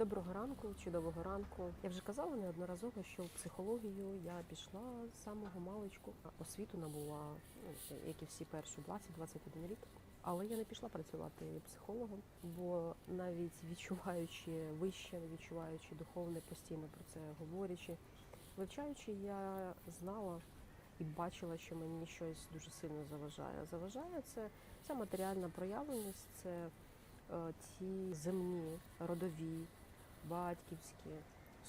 Доброго ранку, чудового ранку. Я вже казала неодноразово, що в психологію я пішла з самого маличку. Освіту набула, ну, як і всі перші 20-21 рік. Але я не пішла працювати психологом, бо навіть відчуваючи вище, відчуваючи духовне, постійно про це говорячи, вивчаючи, я знала і бачила, що мені щось дуже сильно заважає. Заважає це ця матеріальна проявленість, це е, ті земні, родові, батьківські,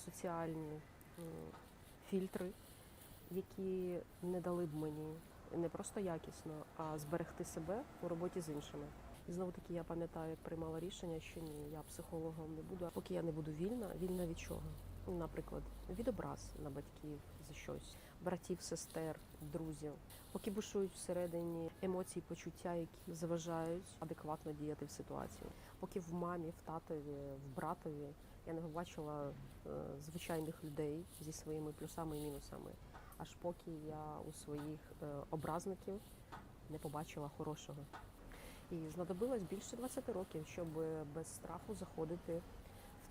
соціальні фільтри, які не дали б мені не просто якісно, а зберегти себе у роботі з іншими. І знову таки я пам'ятаю, як приймала рішення, що ні, я психологом не буду, а поки я не буду вільна, вільна від чого? Наприклад, від образ на батьків за щось, братів, сестер, друзів, поки бушують всередині емоції, почуття, які заважають адекватно діяти в ситуації. Поки в мамі, в татові, в братові я не побачила е, звичайних людей зі своїми плюсами і мінусами. Аж поки я у своїх е, образників не побачила хорошого. І знадобилось більше 20 років, щоб без страху заходити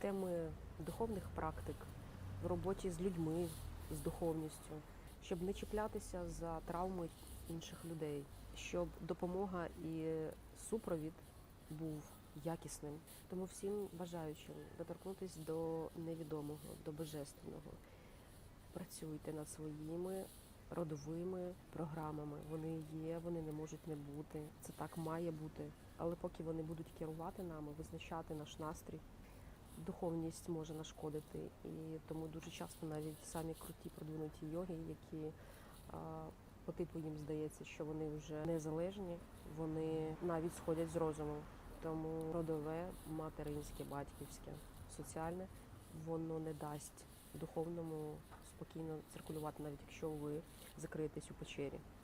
теми духовних практик, в роботі з людьми, з духовністю, щоб не чіплятися за травми інших людей, щоб допомога і супровід був якісним. Тому всім бажаючим доторкнутися до невідомого, до божественного. Працюйте над своїми родовими програмами. Вони є, вони не можуть не бути. Це так має бути. Але поки вони будуть керувати нами, визначати наш настрій, духовність може нашкодити. І тому дуже часто навіть самі круті продвинуті йоги, які по типу їм здається, що вони вже незалежні, вони навіть сходять з розуму. Тому родове, материнське, батьківське, соціальне воно не дасть духовному спокійно циркулювати, навіть якщо ви закриєтесь у печері.